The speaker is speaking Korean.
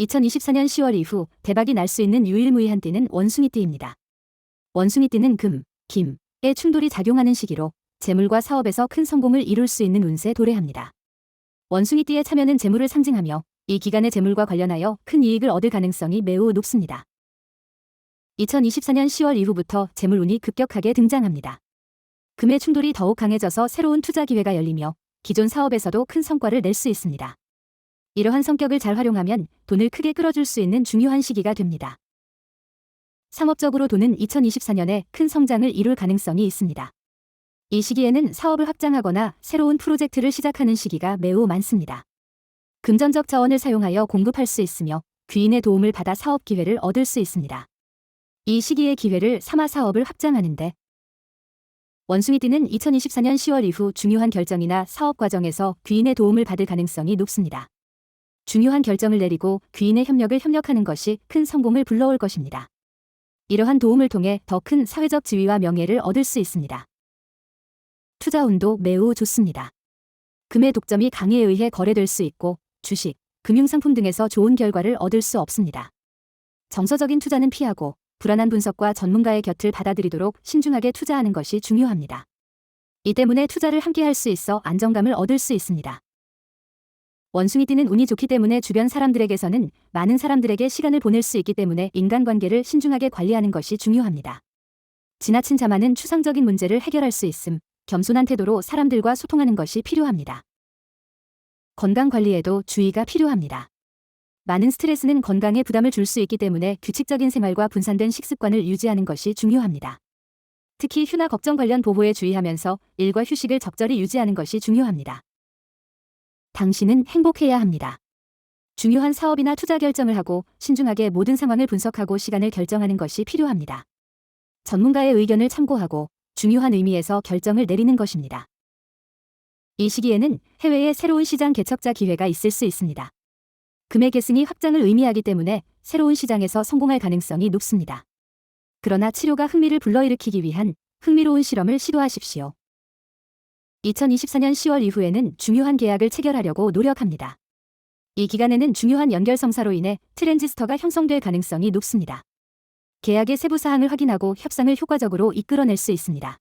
2024년 10월 이후 대박이 날 수 있는 유일무이한 띠는 원숭이띠입니다. 원숭이띠는 금, 김의 충돌이 작용하는 시기로 재물과 사업에서 큰 성공을 이룰 수 있는 운세 도래합니다. 원숭이띠의 참여는 재물을 상징하며 이 기간의 재물과 관련하여 큰 이익을 얻을 가능성이 매우 높습니다. 2024년 10월 이후부터 재물운이 급격하게 등장합니다. 금의 충돌이 더욱 강해져서 새로운 투자 기회가 열리며 기존 사업에서도 큰 성과를 낼 수 있습니다. 이러한 성격을 잘 활용하면 돈을 크게 끌어줄 수 있는 중요한 시기가 됩니다. 상업적으로 돈은 2024년에 큰 성장을 이룰 가능성이 있습니다. 이 시기에는 사업을 확장하거나 새로운 프로젝트를 시작하는 시기가 매우 많습니다. 금전적 자원을 사용하여 공급할 수 있으며 귀인의 도움을 받아 사업 기회를 얻을 수 있습니다. 이 시기의 기회를 삼아 사업을 확장하는데 원숭이 띠는 2024년 10월 이후 중요한 결정이나 사업 과정에서 귀인의 도움을 받을 가능성이 높습니다. 중요한 결정을 내리고 귀인의 협력을 협력하는 것이 큰 성공을 불러올 것입니다. 이러한 도움을 통해 더 큰 사회적 지위와 명예를 얻을 수 있습니다. 투자 운도 매우 좋습니다. 금의 독점이 강에 의해 거래될 수 있고 주식, 금융상품 등에서 좋은 결과를 얻을 수 없습니다. 정서적인 투자는 피하고 불안한 분석과 전문가의 곁을 받아들이도록 신중하게 투자하는 것이 중요합니다. 이 때문에 투자를 함께 할 수 있어 안정감을 얻을 수 있습니다. 원숭이띠는 운이 좋기 때문에 주변 사람들에게서는 많은 사람들에게 시간을 보낼 수 있기 때문에 인간관계를 신중하게 관리하는 것이 중요합니다. 지나친 자만은 추상적인 문제를 해결할 수 있음, 겸손한 태도로 사람들과 소통하는 것이 필요합니다. 건강 관리에도 주의가 필요합니다. 많은 스트레스는 건강에 부담을 줄 수 있기 때문에 규칙적인 생활과 분산된 식습관을 유지하는 것이 중요합니다. 특히 휴나 걱정 관련 보호에 주의하면서 일과 휴식을 적절히 유지하는 것이 중요합니다. 당신은 행복해야 합니다. 중요한 사업이나 투자 결정을 하고 신중하게 모든 상황을 분석하고 시간을 결정하는 것이 필요합니다. 전문가의 의견을 참고하고 중요한 의미에서 결정을 내리는 것입니다. 이 시기에는 해외의 새로운 시장 개척자 기회가 있을 수 있습니다. 금의 계승이 확장을 의미하기 때문에 새로운 시장에서 성공할 가능성이 높습니다. 그러나 치료가 흥미를 불러일으키기 위한 흥미로운 실험을 시도하십시오. 2024년 10월 이후에는 중요한 계약을 체결하려고 노력합니다. 이 기간에는 중요한 연결성사로 인해 트랜지스터가 형성될 가능성이 높습니다. 계약의 세부 사항을 확인하고 협상을 효과적으로 이끌어낼 수 있습니다.